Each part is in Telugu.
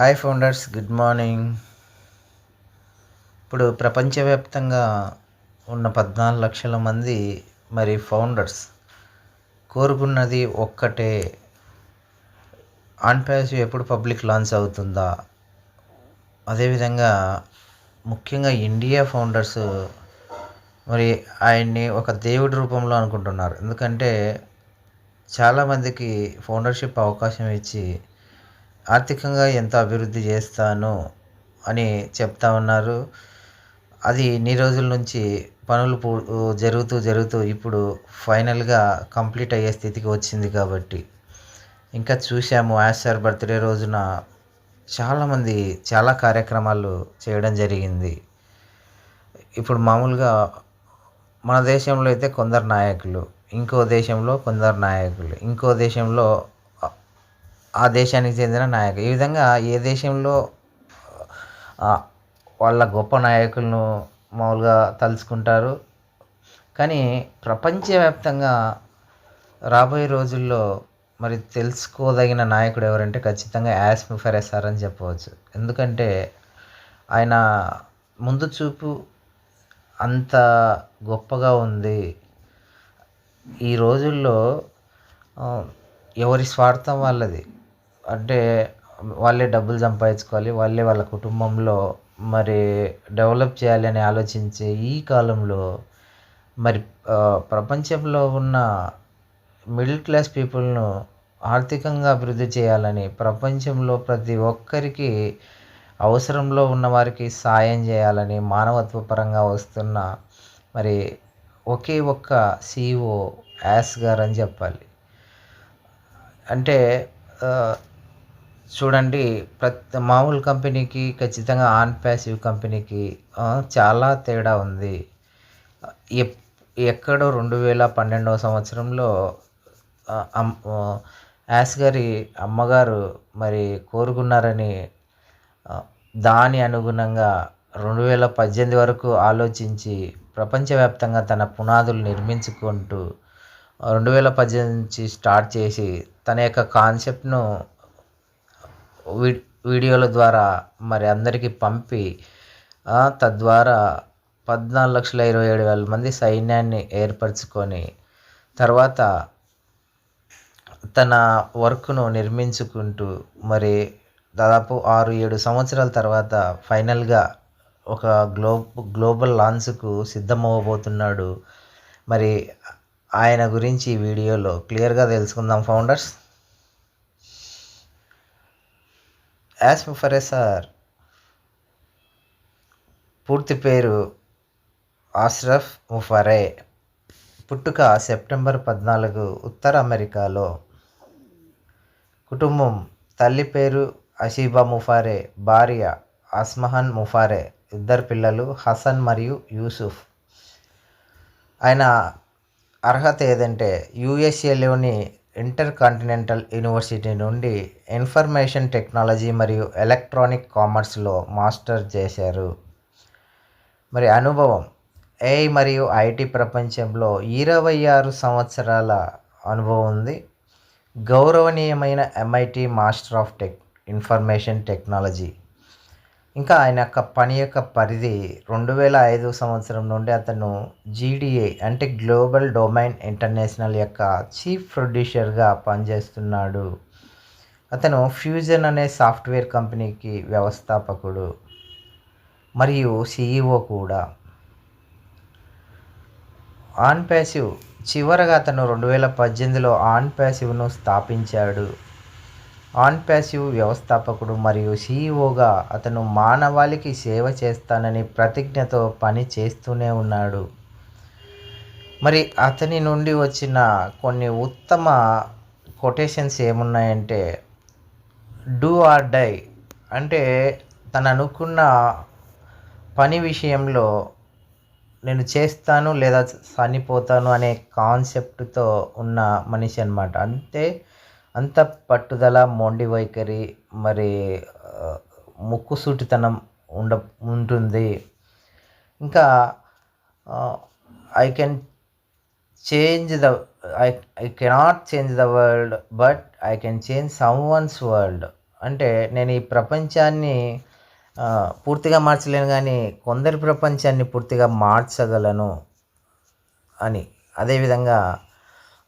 హాయ్ ఫౌండర్స్ గుడ్ మార్నింగ్ ఇప్పుడు ప్రపంచవ్యాప్తంగా ఉన్న పద్నాలుగు లక్షల మంది మరి ఫౌండర్స్ కోరుకున్నది ఒక్కటే. ఆన్ ప్యాస్ ఎప్పుడు పబ్లిక్ లాంచ్ అవుతుందా? అదేవిధంగా ముఖ్యంగా ఇండియా ఫౌండర్స్ మరి ఆయన్ని ఒక దేవుడి రూపంలో అనుకుంటున్నారు. ఎందుకంటే చాలామందికి ఫౌండర్షిప్ అవకాశం ఇచ్చి ఆర్థికంగా ఎంత అభివృద్ధి చేస్తాను అని చెప్తా ఉన్నారు. అది ఇన్ని రోజుల నుంచి పనులు పూ జరుగుతూ జరుగుతూ ఇప్పుడు ఫైనల్గా కంప్లీట్ అయ్యే స్థితికి వచ్చింది కాబట్టి. ఇంకా చూసాము యాష్ సార్ బర్త్డే రోజున చాలామంది చాలా కార్యక్రమాలు చేయడం జరిగింది. ఇప్పుడు మామూలుగా మన దేశంలో అయితే కొందరు నాయకులు ఇంకో దేశంలో కొందరు నాయకులు ఇంకో దేశంలో ఆ దేశానికి చెందిన నాయకులు. ఈ విధంగా ఏ దేశంలో వాళ్ళ గొప్ప నాయకులను మామూలుగా తలుచుకుంటారు. కానీ ప్రపంచవ్యాప్తంగా రాబోయే రోజుల్లో మరి తెలుసుకోదగిన నాయకుడు ఎవరంటే ఖచ్చితంగా యాస్ ముఫరెస్ సార్ అని చెప్పవచ్చు. ఎందుకంటే ఆయన ముందు చూపు అంత గొప్పగా ఉంది. ఈ రోజుల్లో ఎవరి స్వార్థం వాళ్ళది? అంటే వాళ్ళే డబ్బులు సంపాదించుకోవాలి వాళ్ళే వాళ్ళ కుటుంబంలో మరి డెవలప్ చేయాలి అని ఆలోచించే ఈ కాలంలో మరి ప్రపంచంలో ఉన్న మిడిల్ క్లాస్ పీపుల్ను ఆర్థికంగా అభివృద్ధి చేయాలని ప్రపంచంలో ప్రతి ఒక్కరికి అవసరంలో ఉన్న వారికి సాయం చేయాలని మానవత్వ పరంగా వస్తున్న మరి ఒకే ఒక్క సీఈఓ యాస్ గారు అని చెప్పాలి. అంటే చూడండి ప్రతి మామూలు కంపెనీకి ఖచ్చితంగా ఆన్ ప్యాసివ్ కంపెనీకి చాలా తేడా ఉంది. ఎక్కడో రెండు వేల పన్నెండవ సంవత్సరంలో యాస్ గారి అమ్మగారు మరి కోరుకున్నారని దాని అనుగుణంగా రెండు వేల పద్దెనిమిది వరకు ఆలోచించి ప్రపంచవ్యాప్తంగా తన పునాదులు నిర్మించుకుంటూ రెండు వేల పద్దెనిమిది నుంచి స్టార్ట్ చేసి తన యొక్క కాన్సెప్ట్ను వీ వీడియోల ద్వారా మరి అందరికీ పంపి తద్వారా పద్నాలుగు లక్షల ఇరవై ఏడు వేల మంది సైన్యాన్ని ఏర్పరచుకొని తర్వాత తన వర్క్ను నిర్మించుకుంటూ మరి దాదాపు ఆరు ఏడు సంవత్సరాల తర్వాత ఫైనల్గా ఒక గ్లో గ్లోబల్ లాంచ్కు సిద్ధమవ్వబోతున్నాడు. మరి ఆయన గురించి ఈ వీడియోలో క్లియర్గా తెలుసుకుందాం ఫౌండర్స్. యాస్ ఫర్ సార్ పూర్తి పేరు ఆష్రఫ్ ముఫరే. పుట్టుక సెప్టెంబర్ పద్నాలుగు ఉత్తర అమెరికాలో. కుటుంబం తల్లి పేరు అషీబా ముఫారే భార్య అస్మహన్ ముఫారే ఇద్దరు పిల్లలు హసన్ మరియు యూసుఫ్. ఆయన అర్హత ఏదంటే యూఎస్ఏలోని ఇంటర్ కాంటినెంటల్ యూనివర్సిటీ నుండి ఇన్ఫర్మేషన్ టెక్నాలజీ మరియు ఎలక్ట్రానిక్ కామర్స్లో మాస్టర్ చేశారు. మరి అనుభవం ఏఐ మరియు ఐటీ ప్రపంచంలో ఇరవై ఆరు సంవత్సరాల అనుభవం ఉంది. గౌరవనీయమైన MIT master of tech information technology ఇంకా ఆయన యొక్క పని యొక్క పరిధి రెండు వేల ఐదు సంవత్సరం నుండి అతను జీడిఏ అంటే గ్లోబల్ డొమైన్ ఇంటర్నేషనల్ యొక్క చీఫ్ ప్రొడ్యూసర్గా పనిచేస్తున్నాడు. అతను ఫ్యూజన్ అనే సాఫ్ట్వేర్ కంపెనీకి వ్యవస్థాపకుడు మరియు సిఈఓ కూడా. ఆన్ ప్యాసివ్ చివరగా అతను రెండు వేల పద్దెనిమిదిలో ఆన్ ప్యాసివ్ను స్థాపించాడు. ఆన్ ప్యాసివ్ వ్యవస్థాపకుడు మరియు సీఈఓగా అతను మానవాళికి సేవ చేస్తానని ప్రతిజ్ఞతో పని చేస్తూనే ఉన్నాడు. మరి అతని నుండి వచ్చిన కొన్ని ఉత్తమ కొటేషన్స్ ఏమున్నాయంటే డూ ఆర్ డై అంటే తను అనుకున్న పని విషయంలో నేను చేస్తాను లేదా చనిపోతాను అనే కాన్సెప్ట్తో ఉన్న మనిషి అనమాట అంతే అంత పట్టుదల మొండి వైఖరి మరి ముక్కుసూటితనం ఉండ ఉంటుంది. ఇంకా I can change the I I cannot change the world but I can change someone's world అంటే నేను ఈ ప్రపంచాన్ని పూర్తిగా మార్చలేను కానీ కొందరి ప్రపంచాన్ని పూర్తిగా మార్చగలను అని. అదేవిధంగా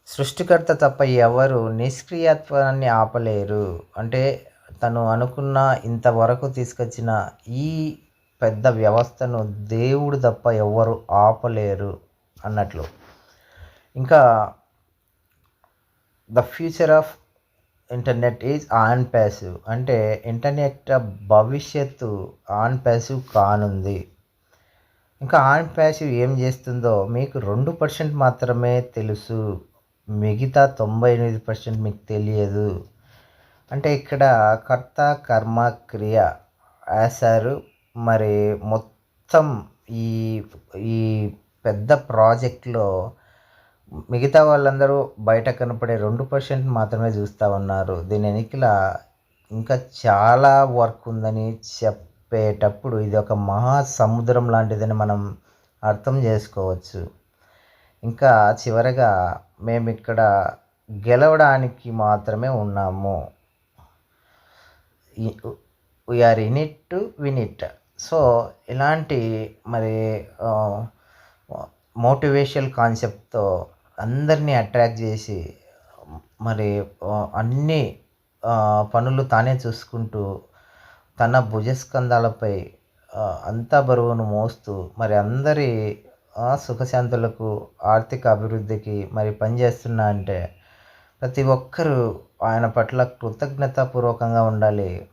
సృష్టికర్త తప్ప ఎవరు నిష్క్రియత్వాన్ని ఆపలేరు. అంటే తను అనుకున్న ఇంతవరకు తీసుకొచ్చిన ఈ పెద్ద వ్యవస్థను దేవుడు తప్ప ఎవరు ఆపలేరు అన్నట్లు. ఇంకా the future of internet is ONPASSIVE. అంటే ఇంటర్నెట్ భవిష్యత్తు ఆన్ ప్యాసివ్ కానుంది. ఇంకా ఆన్ ప్యాసివ్ ఏం చేస్తుందో మీకు రెండు పర్సెంట్ మాత్రమే తెలుసు. మిగతా తొంభై ఎనిమిది పర్సెంట్ మీకు తెలియదు. అంటే ఇక్కడ కర్త కర్మ క్రియ వేశారు. మరి మొత్తం ఈ ఈ పెద్ద ప్రాజెక్ట్లో మిగతా వాళ్ళందరూ బయట కనపడే రెండు పర్సెంట్ మాత్రమే చూస్తూ ఉన్నారు. దీని వెనుకల ఇంకా చాలా వర్క్ ఉందని చెప్పేటప్పుడు ఇది ఒక మహా సముద్రం లాంటిదని మనం అర్థం చేసుకోవచ్చు. ఇంకా చివరగా మేము ఇక్కడ గెలవడానికి మాత్రమే ఉన్నాము. We're in it to win it so ఇలాంటి మరి మోటివేషనల్ కాన్సెప్ట్తో అందరినీ అట్రాక్ట్ చేసి మరి అన్ని పనులు తానే చూసుకుంటూ తన భుజస్కంధాలపై అంతా బరువును మోస్తూ మరి అందరి సుఖశాంతులకు ఆర్థిక అభివృద్ధికి మరి పనిచేస్తున్నా అంటే ప్రతి ఒక్కరూ ఆయన పట్ల కృతజ్ఞతాపూర్వకంగా ఉండాలి.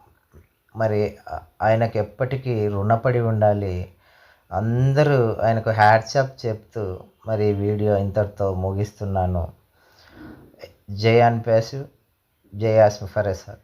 మరి ఆయనకు ఎప్పటికీ రుణపడి ఉండాలి. అందరూ ఆయనకు హ్యాట్సాప్ చెప్తూ మరి వీడియో ఇంతటితో ముగిస్తున్నాను. జై అన్ పేసు జై ఆస్మి సార్